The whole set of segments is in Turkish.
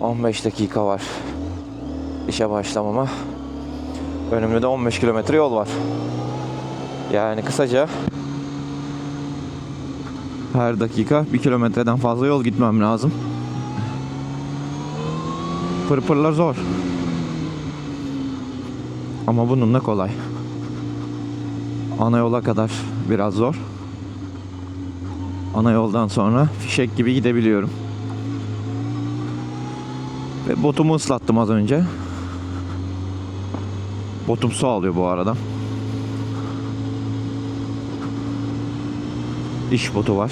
15 dakika var işe başlamama. Önümde de 15 kilometre yol var. Yani kısaca her dakika bir kilometreden fazla yol gitmem lazım. Pırpırla zor. Ama bununla kolay. Ana yola kadar biraz zor. Ana yoldan sonra fişek gibi gidebiliyorum. Ve botumu ıslattım az önce. Botum su alıyor bu arada. İş botu var.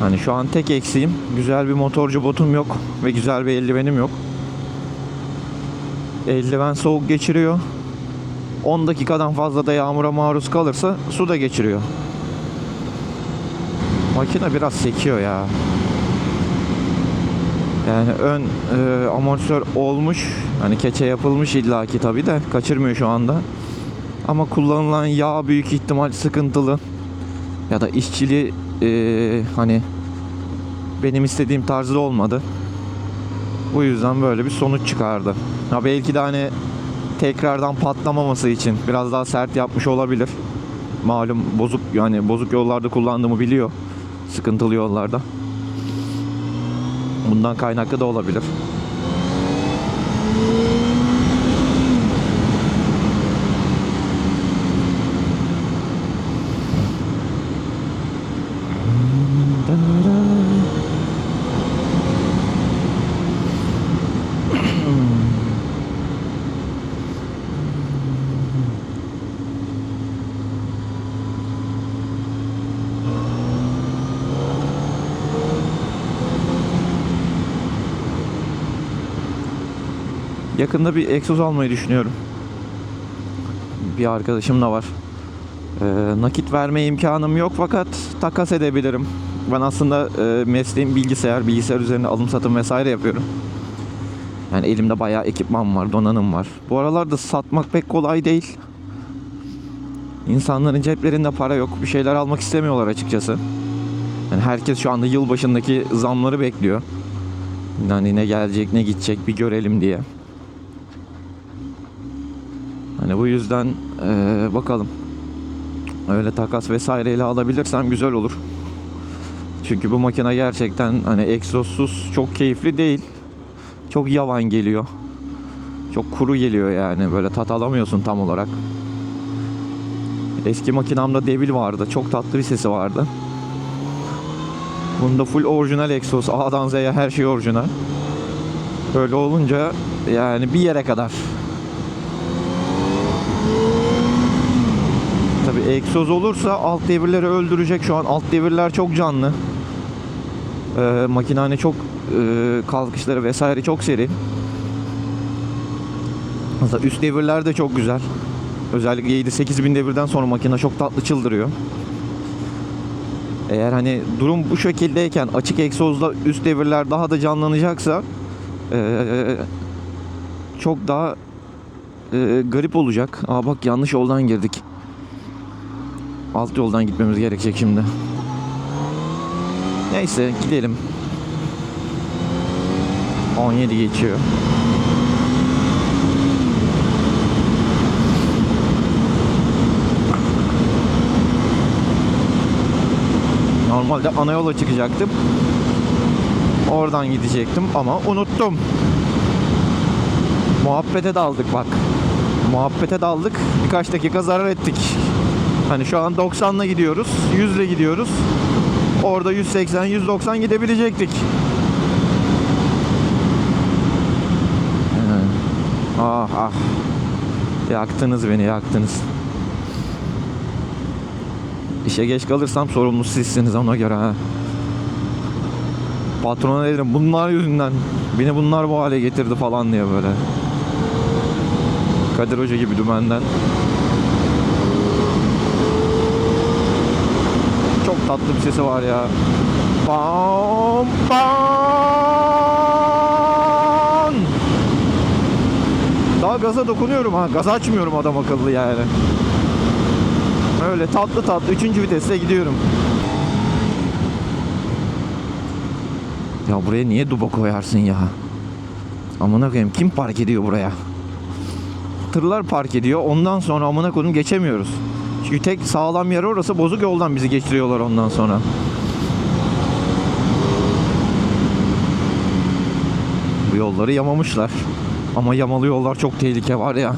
Hani şu an tek eksiğim güzel bir motorcu botum yok ve güzel bir eldivenim yok. Eldiven soğuk geçiriyor. 10 dakikadan fazla da yağmura maruz kalırsa su da geçiriyor. Makine biraz sekiyor ya. Yani ön e, amortisör olmuş. Hani keçe yapılmış illaki tabi de kaçırmıyor şu anda. Ama kullanılan yağ büyük ihtimal sıkıntılı. Ya da işçiliği e, hani benim istediğim tarzda olmadı. Bu yüzden böyle bir sonuç çıkardı. Ha belki de hani tekrardan patlamaması için biraz daha sert yapmış olabilir. Malum bozuk yani bozuk yollarda kullandığımı biliyor. Sıkıntılı yollarda. Bundan kaynaklı da olabilir. Yakında bir egzoz almayı düşünüyorum. Bir arkadaşım da var. Ee, nakit verme imkanım yok fakat takas edebilirim. Ben aslında e, mesleğim bilgisayar, bilgisayar üzerine alım satım vesaire yapıyorum. Yani elimde bayağı ekipman var, donanım var. Bu aralarda satmak pek kolay değil. İnsanların ceplerinde para yok. Bir şeyler almak istemiyorlar açıkçası. Yani herkes şu anda yılbaşındaki zamları bekliyor. Yani ne gelecek ne gidecek bir görelim diye. Hani bu yüzden eee, bakalım. Öyle takas vesaireyle alabilirsem güzel olur. Çünkü bu makine gerçekten hani egzozsuz çok keyifli değil. Çok yavan geliyor. Çok kuru geliyor yani böyle tat alamıyorsun tam olarak. Eski makinamda Devil vardı. Çok tatlı bir sesi vardı. Bunda full orijinal egzoz. A'dan Z'ye her şey orijinal. Böyle olunca yani bir yere kadar egzoz olursa alt devirleri öldürecek şu an. Alt devirler çok canlı. Ee, makine hani çok e, kalkışları vesaire çok seri. Mesela üst devirler de çok güzel. Özellikle 7-8 bin devirden sonra makine çok tatlı çıldırıyor. Eğer hani durum bu şekildeyken açık egzozla üst devirler daha da canlanacaksa e, çok daha e, garip olacak. Aa bak yanlış yoldan girdik. Alt yoldan gitmemiz gerekecek şimdi. Neyse gidelim. 17 geçiyor. Normalde ana yola çıkacaktım. Oradan gidecektim ama unuttum. Muhabbete daldık bak. Muhabbete daldık. Birkaç dakika zarar ettik. Hani şu an 90'la gidiyoruz. 100 ile gidiyoruz. Orada 180 190 gidebilecektik. Ee, Ah ah. Yaktınız beni yaktınız. İşe geç kalırsam sorumlusu sizsiniz ona göre ha. Patrona dedim bunlar yüzünden beni bunlar bu hale getirdi falan diye böyle. Kadir Hoca gibi dümenden. Tatlı bir sesi var ya. Bam bam. Daha gaza dokunuyorum ha. Gaz açmıyorum adam akıllı yani. Öyle tatlı tatlı 3. viteste gidiyorum. Ya buraya niye duba koyarsın ya? Amına koyayım kim park ediyor buraya? Tırlar park ediyor. Ondan sonra amına koyayım geçemiyoruz. Çünkü tek sağlam yer orası bozuk yoldan bizi geçiriyorlar ondan sonra. Bu yolları yamamışlar. Ama yamalı yollar çok tehlike var ya.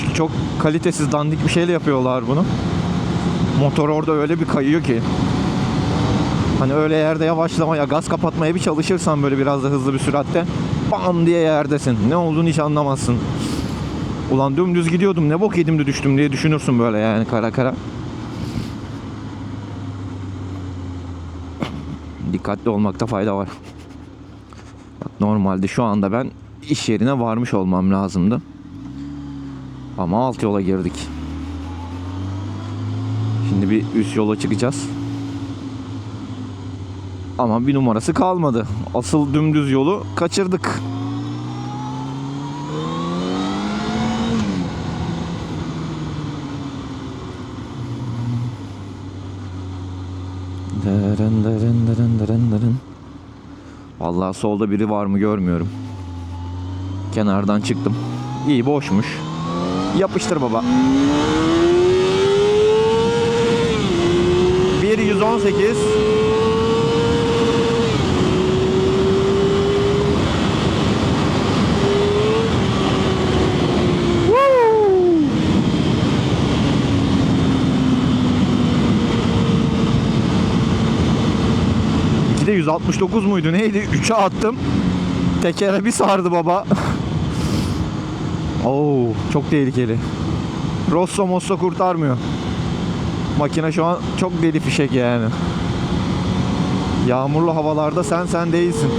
Çünkü çok kalitesiz dandik bir şeyle yapıyorlar bunu. Motor orada öyle bir kayıyor ki. Hani öyle yerde yavaşlamaya, gaz kapatmaya bir çalışırsan böyle biraz da hızlı bir süratte bam diye yerdesin. Ne olduğunu hiç anlamazsın. Ulan dümdüz gidiyordum ne bok yedim de düştüm diye düşünürsün böyle yani kara kara. Dikkatli olmakta fayda var. Normalde şu anda ben iş yerine varmış olmam lazımdı. Ama alt yola girdik. Şimdi bir üst yola çıkacağız. Ama bir numarası kalmadı. Asıl dümdüz yolu kaçırdık. Dırın dırın dırın dırın dırın. Vallahi solda biri var mı görmüyorum. Kenardan çıktım. İyi boşmuş. Yapıştır baba. 1 118 İki de 169 muydu neydi? 3'e attım. Tekere bir sardı baba. Oo, çok tehlikeli. Rosso mosso kurtarmıyor. Makine şu an çok deli fişek yani. Yağmurlu havalarda sen sen değilsin.